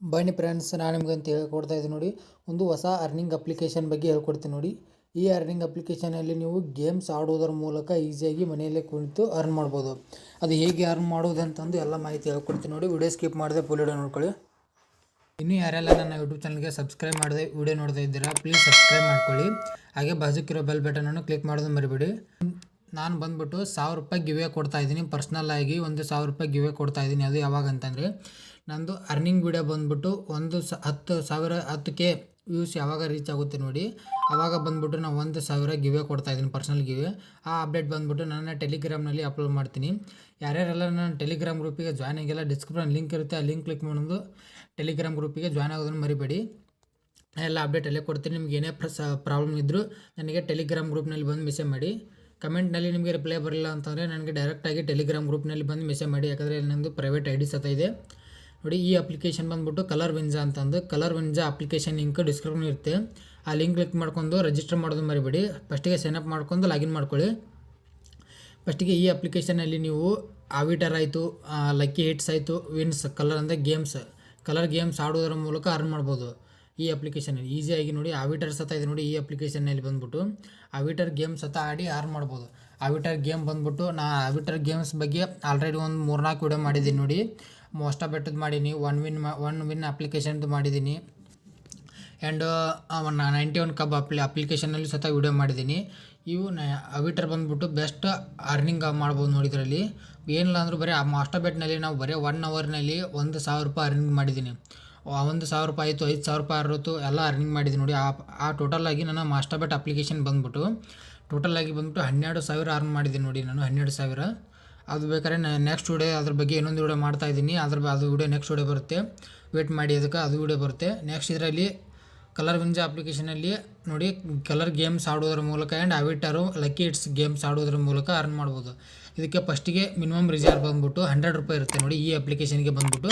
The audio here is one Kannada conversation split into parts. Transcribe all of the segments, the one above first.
ಬನ್ನಿ ಫ್ರೆಂಡ್ಸ್ ನಾನು ನಿಮ್ಗೆ ಅಂತ ಹೇಳ್ಕೊಡ್ತಾ ಇದ್ದೀನಿ ನೋಡಿ. ಒಂದು ಹೊಸ ಅರ್ನಿಂಗ್ ಅಪ್ಲಿಕೇಶನ್ ಬಗ್ಗೆ ಹೇಳ್ಕೊಡ್ತೀನಿ ನೋಡಿ. ಈ ಅರ್ನಿಂಗ್ ಅಪ್ಲಿಕೇಶನಲ್ಲಿ ನೀವು ಗೇಮ್ಸ್ ಆಡೋದ್ರ ಮೂಲಕ ಈಸಿಯಾಗಿ ಮನೆಯಲ್ಲೇ ಕುಳಿತು ಅರ್ನ್ ಮಾಡ್ಬೋದು. ಅದು ಹೇಗೆ ಅರ್ನ್ ಮಾಡೋದು ಅಂತಂದು ಎಲ್ಲ ಮಾಹಿತಿ ಹೇಳ್ಕೊಡ್ತೀನಿ ನೋಡಿ. ವಿಡಿಯೋ ಸ್ಕಿಪ್ ಮಾಡಿದೆ ವಿಡಿಯೋ ನೋಡ್ಕೊಳ್ಳಿ. ಇನ್ನೂ ಯಾರೆಲ್ಲ ನನ್ನ ಯೂಟ್ಯೂಬ್ ಚಾನಲ್ಗೆ ಸಬ್ಸ್ಕ್ರೈಬ್ ಮಾಡದೆ ವಿಡಿಯೋ ನೋಡ್ತಾ ಇದ್ದೀರಾ ಪ್ಲೀಸ್ ಸಬ್ಸ್ಕ್ರೈಬ್ ಮಾಡ್ಕೊಳ್ಳಿ. ಹಾಗೆ ಬಾಜುಕಿರೋ ಬೆಲ್ ಬಟನನ್ನು ಕ್ಲಿಕ್ ಮಾಡೋದು ಮರಿಬೇಡಿ. ನಾನು ಬಂದ್ಬಿಟ್ಟು ಸಾವಿರ ರೂಪಾಯಿ ಗಿವೆ ಕೊಡ್ತಾ ಇದ್ದೀನಿ. ಪರ್ಸ್ನಲ್ ಆಗಿ ಒಂದು ಸಾವಿರ ರೂಪಾಯಿ ಗಿವೆ ಕೊಡ್ತಾ ಇದ್ದೀನಿ. ಅದು ಯಾವಾಗ ಅಂತಂದರೆ, ನಂದು ಅರ್ನಿಂಗ್ ವಿಡಿಯೋ ಬಂದ್ಬಿಟ್ಟು ಒಂದು ಸ, ಹತ್ತು ಸಾವಿರ ಹತ್ತು ಕೆ ವ್ಯೂಸ್ ಯಾವಾಗ ರೀಚ್ ಆಗುತ್ತೆ ನೋಡಿ. ಆವಾಗ ಬಂದ್ಬಿಟ್ಟು ನಾವು ಒಂದು ಸಾವಿರ ಗಿವೆ ಕೊಡ್ತಾ ಇದ್ದೀನಿ ಪರ್ಸ್ನಲ್ ಗಿವೆ ಆ ಅಪ್ಡೇಟ್ ಬಂದ್ಬಿಟ್ಟು ನನ್ನ ಟೆಲಿಗ್ರಾಮ್ನಲ್ಲಿ ಅಪ್ಲೋಡ್ ಮಾಡ್ತೀನಿ. ಯಾರ್ಯಾರೆಲ್ಲ ನನ್ನ ಟೆಲಿಗ್ರಾಮ್ ಗ್ರೂಪಿಗೆ ಜಾಯ್ನ್ ಆಗಿಲ್ಲ ಡಿಸ್ಕ್ರಿಪ್ಷನ್ ಲಿಂಕ್ ಇರುತ್ತೆ. ಆ ಲಿಂಕ್ ಕ್ಲಿಕ್ ಮಾಡೋದು ಟೆಲಿಗ್ರಾಮ್ ಗ್ರೂಪಿಗೆ ಜಾಯ್ನ್ ಆಗೋದನ್ನು ಮರಿಬೇಡಿ. ಎಲ್ಲ ಅಪ್ಡೇಟ್ ಅಲ್ಲೇ ಕೊಡ್ತೀನಿ. ನಿಮ್ಗೆ ಏನೇ ಪ್ರಾಬ್ಲಮ್ ಇದ್ದರೂ ನನಗೆ ಟೆಲಿಗ್ರಾಮ್ ಗ್ರೂಪ್ನಲ್ಲಿ ಬಂದು ಮೆಸೇಜ್ ಮಾಡಿ. ಕಮೆಂಟ್ನಲ್ಲಿ ನಿಮಗೆ ರಿಪ್ಲೈ ಬರಲಿಲ್ಲ ಅಂತಂದರೆ ನನಗೆ ಡೈರೆಕ್ಟಾಗಿ ಟೆಲಿಗ್ರಾಮ್ ಗ್ರೂಪ್ನಲ್ಲಿ ಬಂದು ಮೆಸೇಜ್ ಮಾಡಿ, ಯಾಕಂದರೆ ನನ್ನದು ನಂದು ಪ್ರೈವೇಟ್ ಐ ಡಿ ಇದೆ. ನೋಡಿ, ಈ ಅಪ್ಲಿಕೇಶನ್ ಬಂದ್ಬಿಟ್ಟು ಕಲರ್ ವಿಂಜಾ ಅಂತಂದು. ಕಲರ್ ವಿಂಜಾ ಅಪ್ಲಿಕೇಶನ್ ಲಿಂಕ್ ಡಿಸ್ಕ್ರಿಪ್ಷನ್ ಇರುತ್ತೆ. ಆ ಲಿಂಕ್ ಕ್ಲಿಕ್ ಮಾಡ್ಕೊಂಡು ರಿಜಿಸ್ಟರ್ ಮಾಡೋದು ಮರಿಬೇಡಿ. ಫಸ್ಟಿಗೆ ಅಪ್ ಮಾಡ್ಕೊಂಡು ಲಾಗಿನ್ ಮಾಡ್ಕೊಳ್ಳಿ. ಫಸ್ಟಿಗೆ ಈ ಅಪ್ಲಿಕೇಶನಲ್ಲಿ ನೀವು ಆವಿಟರ್ ಆಯಿತು ಲಕ್ಕಿ ಹಿಟ್ಸ್ ಆಯಿತು ವಿನ್ಸ್ ಕಲರ್ ಅಂದರೆ ಗೇಮ್ಸ್ ಕಲರ್ ಗೇಮ್ಸ್ ಆಡೋದರ ಮೂಲಕ ಅರ್ನ್ ಮಾಡ್ಬೋದು. ಈ ಅಪ್ಲಿಕೇಶನಲ್ಲಿ ಈಸಿಯಾಗಿ ನೋಡಿ ಆವಿಟರ್ ಸತ ಇದೆ ನೋಡಿ ಈ ಅಪ್ಲಿಕೇಶನ್ನಲ್ಲಿ ಬಂದ್ಬಿಟ್ಟು. ಆವಿಟರ್ ಗೇಮ್ ಸತ ಆಡಿ ಅರ್ನ್ ಮಾಡ್ಬೋದು. ಆವಿಟರ್ ಗೇಮ್ ಬಂದ್ಬಿಟ್ಟು, ನಾ ಆವಿಟರ್ ಗೇಮ್ಸ್ ಬಗ್ಗೆ ಆಲ್ರೆಡಿ ಒಂದು ಮೂರ್ನಾಲ್ಕು ವಿಡಿಯೋ ಮಾಡಿದ್ದೀನಿ ನೋಡಿ. ಮೋಸ್ಟ ಬೆಟ್ಟದ್ದು ಮಾಡೀನಿ. ಒನ್ ವಿನ್ ಒನ್ ವಿನ್ ಅಪ್ಲಿಕೇಶನ್ದು ಮಾಡಿದ್ದೀನಿ. ಆ್ಯಂಡ್ ನೈಂಟಿ ಒನ್ ಕಬ್ ಅಪ್ಲಿ ಅಪ್ಲಿಕೇಶನಲ್ಲಿ ಸತ ವಿಡಿಯೋ ಮಾಡಿದ್ದೀನಿ. ಇವು ನ ಅವಿಟರ್ ಬಂದ್ಬಿಟ್ಟು ಬೆಸ್ಟ್ ಅರ್ನಿಂಗ್ ಮಾಡ್ಬೋದು ನೋಡಿ ಇದರಲ್ಲಿ. ಏನಿಲ್ಲ ಅಂದರೂ ಬರೀ ಆ ಮಾಸ್ಟರ್ ಬೆಟ್ನಲ್ಲಿ ನಾವು ಬರೀ ಒನ್ ಅವರ್ನಲ್ಲಿ ಒಂದು ಸಾವಿರ ರೂಪಾಯಿ ಅರ್ನಿಂಗ್ ಮಾಡಿದ್ದೀನಿ. ಒಂದು ಸಾವಿರ ರೂಪಾಯಿ ಆಯಿತು, ಐದು ಸಾವಿರ ರೂಪಾಯಿ ಅರವತ್ತು ಎಲ್ಲ ಅರ್ನಿಂಗ್ ಮಾಡಿದೆ ನೋಡಿ. ಆ ಆ ಟೋಟಲಾಗಿ ನನ್ನ ಮಾಸ್ಟರ್ ಬೆಟ್ ಅಪ್ಲಿಕೇಶನ್ ಬಂದ್ಬಿಟ್ಟು ಟೋಟಲಾಗಿ ಬಂದ್ಬಿಟ್ಟು ಹನ್ನೆರಡು ಸಾವಿರ ಅರ್ನ್ ಮಾಡಿದ್ದೀನಿ ನೋಡಿ ನಾನು, ಹನ್ನೆರಡು ಸಾವಿರ. ಅದು ಬೇಕಾದ್ರೆ ನೆಕ್ಸ್ಟ್ ವಿಡಿಯೋ ಅದ್ರ ಬಗ್ಗೆ ಇನ್ನೊಂದು ವಿಡಿಯೋ ಮಾಡ್ತಾ ಇದ್ದೀನಿ. ಅದ್ರ ಅದು ವಿಡಿಯೋ ನೆಕ್ಸ್ಟ್ ವಿಡಿಯೋ ಬರುತ್ತೆ. ವೇಟ್ ಮಾಡಿ ಅದಕ್ಕೆ ಅದು ವಿಡಿಯೋ ಬರುತ್ತೆ. ನೆಕ್ಸ್ಟ್ ಇದರಲ್ಲಿ ಕಲರ್ ವಿಂಜಾ ಅಪ್ಲಿಕೇಶನಲ್ಲಿ ನೋಡಿ ಕಲರ್ ಗೇಮ್ಸ್ ಆಡೋದ್ರ ಮೂಲಕ and Aviator lucky hits games ಆಡೋದ್ರ ಮೂಲಕ ಅರ್ನ್ ಮಾಡ್ಬೋದು. ಇದಕ್ಕೆ ಫಸ್ಟಿಗೆ ಮಿನಿಮಮ್ ರಿಸರ್ವ್ ಬಂದ್ಬಿಟ್ಟು ಹಂಡ್ರೆಡ್ ರೂಪಾಯಿ ಇರುತ್ತೆ ನೋಡಿ ಈ ಅಪ್ಲಿಕೇಶನ್ಗೆ ಬಂದ್ಬಿಟ್ಟು.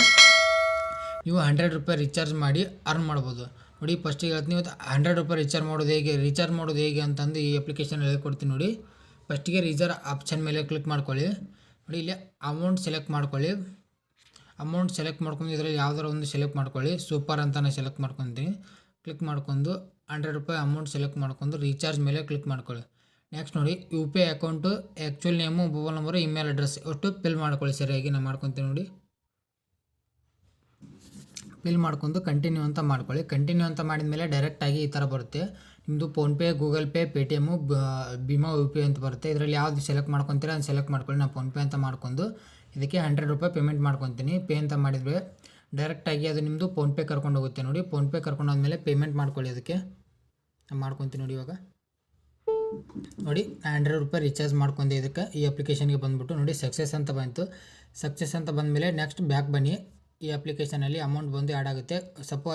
ನೀವು ಹಂಡ್ರೆಡ್ ರೂಪಾಯಿ ರೀಚಾರ್ಜ್ ಮಾಡಿ ಅರ್ನ್ ಮಾಡ್ಬೋದು. ನೋಡಿ ಫಸ್ಟಿಗೆ ಹೇಳ್ತೀನಿ, ಇವತ್ತು ಹಂಡ್ರೆಡ್ ರೂಪಾಯಿ ರೀಚಾರ್ಜ್ ಮಾಡೋದು ಹೇಗೆ? ರೀಚಾರ್ಜ್ ಮಾಡೋದು ಹೇಗೆ ಅಂತಂದು ಈ ಅಪ್ಲಿಕೇಶನ್ ಹೇಳ್ಕೊಡ್ತೀನಿ ನೋಡಿ. ಫಸ್ಟಿಗೆ ರೀಚಾರ್ಜ್ ಆಪ್ಷನ್ ಮೇಲೆ ಕ್ಲಿಕ್ ಮಾಡ್ಕೊಳ್ಳಿ. ನೋಡಿ, ಇಲ್ಲಿ ಅಮೌಂಟ್ ಸೆಲೆಕ್ಟ್ ಮಾಡ್ಕೊಳ್ಳಿ. ಅಮೌಂಟ್ ಸೆಲೆಕ್ಟ್ ಮಾಡ್ಕೊಂಡು ಇದರಲ್ಲಿ ಯಾವ್ದಾರ ಒಂದು ಸೆಲೆಕ್ಟ್ ಮಾಡ್ಕೊಳ್ಳಿ. ಸೂಪರ್ ಅಂತ ನಾನು ಸೆಲೆಕ್ಟ್ ಮಾಡ್ಕೊತೀನಿ. ಕ್ಲಿಕ್ ಮಾಡ್ಕೊಂಡು ಹಂಡ್ರೆಡ್ ರೂಪಾಯಿ ಅಮೌಂಟ್ ಸೆಲೆಕ್ಟ್ ಮಾಡ್ಕೊಂಡು ರೀಚಾರ್ಜ್ ಮೇಲೆ ಕ್ಲಿಕ್ ಮಾಡ್ಕೊಳ್ಳಿ. ನೆಕ್ಸ್ಟ್ ನೋಡಿ, U P I account actual name mobile number email address ಒಟ್ಟು ಫಿಲ್ ಮಾಡ್ಕೊಳ್ಳಿ ಸರಿಯಾಗಿ. ನಾನು ಮಾಡ್ಕೊತೀನಿ ನೋಡಿ. ಫಿಲ್ ಮಾಡ್ಕೊಂಡು ಕಂಟಿನ್ಯೂ ಅಂತ ಮಾಡ್ಕೊಳ್ಳಿ. ಕಂಟಿನ್ಯೂ ಅಂತ ಮಾಡಿದ ಮೇಲೆ ಡೈರೆಕ್ಟಾಗಿ ಈ ಥರ ಬರುತ್ತೆ. ನಿಮ್ಮದು PhonePe Google Pay Paytm ಭೀಮಾ ಯು ಪಿ ಅಂತ ಬರುತ್ತೆ. ಇದರಲ್ಲಿ ಯಾವ್ದು ಸೆಲೆಕ್ಟ್ ಮಾಡ್ಕೊತೀರ ಅದನ್ನು ಸೆಲೆಕ್ಟ್ ಮಾಡ್ಕೊಳ್ಳಿ. ನಾನು ಫೋನ್ಪೇ ಅಂತ ಮಾಡ್ಕೊಂಡು ಇದಕ್ಕೆ ಹಂಡ್ರೆಡ್ ರೂಪಾಯಿ ಪೇಮೆಂಟ್ ಮಾಡ್ಕೊತೀನಿ. ಪೇ ಅಂತ ಮಾಡಿದರೆ ಡೈರೆಕ್ಟಾಗಿ ಅದು ನಿಮ್ಮದು ಫೋನ್ಪೇ ಕರ್ಕೊಂಡು ಹೋಗುತ್ತೆ ನೋಡಿ. ಫೋನ್ಪೇ ಕರ್ಕೊಂಡು ಹೋದ್ಮೇಲೆ ಪೇಮೆಂಟ್ ಮಾಡ್ಕೊಳ್ಳಿ ಅದಕ್ಕೆ. ನಾನು ಮಾಡ್ಕೊತೀನಿ ನೋಡಿ ಇವಾಗ. ನೋಡಿ ಹಂಡ್ರೆಡ್ ರೂಪಾಯಿ ರೀಚಾರ್ಜ್ ಮಾಡ್ಕೊಂಡೆ ಇದಕ್ಕೆ. ಈ ಅಪ್ಲಿಕೇಶನ್ಗೆ ಬಂದುಬಿಟ್ಟು ನೋಡಿ ಸಕ್ಸಸ್ ಅಂತ ಬಂತು. ಸಕ್ಸಸ್ ಅಂತ ಬಂದಮೇಲೆ ನೆಕ್ಸ್ಟ್ ಬ್ಯಾಕ್ ಬನ್ನಿ. ಈ ಅಪ್ಲಿಕೇಶನಲ್ಲಿ ಅಮೌಂಟ್ ಬಂದು ಆ್ಯಡ್ ಆಗುತ್ತೆ. ಸ್ವಲ್ಪ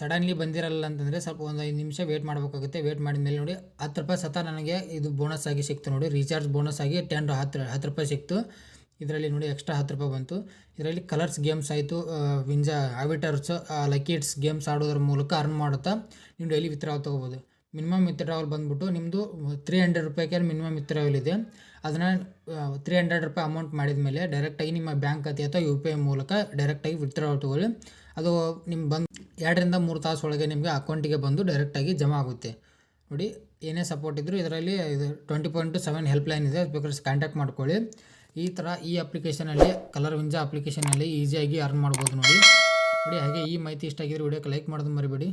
ಸಡನ್ಲಿ ಬಂದಿರಲ್ಲ ಅಂತಂದರೆ ಸ್ವಲ್ಪ ಒಂದು ಐದು ನಿಮಿಷ ವೇಟ್ ಮಾಡಬೇಕಾಗುತ್ತೆ. ವೇಟ್ ಮಾಡಿದ ಮೇಲೆ ನೋಡಿ ಹತ್ತು ರೂಪಾಯಿ ಸತ ನನಗೆ ಇದು ಬೋನಸ್ ಆಗಿ ಸಿಕ್ತು ನೋಡಿ. ರೀಚಾರ್ಜ್ ಬೋನಸ್ ಆಗಿ ಟೆನ್ ಹತ್ತು ಹತ್ತು ರೂಪಾಯಿ ಸಿಕ್ತು. ಇದರಲ್ಲಿ ನೋಡಿ ಎಕ್ಸ್ಟ್ರಾ ಹತ್ತು ರೂಪಾಯಿ ಬಂತು. ಇದರಲ್ಲಿ ಕಲರ್ಸ್ ಗೇಮ್ಸ್ ಆಯಿತು ವಿಂಜಾ ಆವಿಟರ್ಸ್ ಲಕ್ಕಿಟ್ಸ್ ಗೇಮ್ಸ್ ಆಡೋದ್ರ ಮೂಲಕ ಅರ್ನ್ ಮಾಡುತ್ತಾ ನೀವು ಡೈಲಿ ವಿತ್ರಾವ್ ತೊಗೋಬೋದು. ಮಿನಿಮಮ್ ವಿತ್ಡ್ರಾವಲ್ ಬಂದುಬಿಟ್ಟು ನಿಮ್ಮದು ತ್ರೀ ಹಂಡ್ರೆಡ್ ರೂಪಾಯಿಗೆ ಮಿನಿಮಮ್ ವಿತ್ಡ್ರಾವಲ್ ಇದೆ. ಅದನ್ನು ತ್ರೀ ಹಂಡ್ರೆಡ್ ರೂಪಾಯಿ ಅಮೌಂಟ್ ಮಾಡಿದ ಮೇಲೆ ಡೈರೆಕ್ಟಾಗಿ ನಿಮ್ಮ ಬ್ಯಾಂಕ್ ಖಾತೆ ಅಥವಾ ಯು ಪಿ ಐ ಮೂಲಕ ಡೈರೆಕ್ಟಾಗಿ ವಿತ್ಡ್ರಾವಲ್ ತೊಗೊಳ್ಳಿ. ಅದು ನಿಮ್ಗೆ ಬಂದು ಎರಡರಿಂದ ಮೂರು ತಾಸು ಒಳಗೆ ನಿಮಗೆ ಅಕೌಂಟಿಗೆ ಬಂದು ಡೈರೆಕ್ಟಾಗಿ ಜಮಾ ಆಗುತ್ತೆ. ನೋಡಿ, ಏನೇ ಸಪೋರ್ಟ್ ಇದ್ದರೂ ಇದರಲ್ಲಿ ಇದು twenty point seven help line ಇದೆ ಬೇಕಾದ್ರೆ ಕಾಂಟ್ಯಾಕ್ಟ್ ಮಾಡ್ಕೊಳ್ಳಿ. ಈ ಥರ ಈ ಅಪ್ಲಿಕೇಶನಲ್ಲಿ ಕಲರ್ ವಿಂಜಾ ಅಪ್ಲಿಕೇಶನಲ್ಲಿ ಈಸಿಯಾಗಿ ಅರ್ನ್ ಮಾಡ್ಬೋದು ನೋಡಿ. ನೋಡಿ, ಹಾಗೆ ಈ ಮಾಹಿತಿ ಇಷ್ಟ ಆಗಿದ್ರೆ ವಿಡಿಯೋಕ್ಕೆ ಲೈಕ್ ಮಾಡೋದು ಮರಿಬೇಡಿ.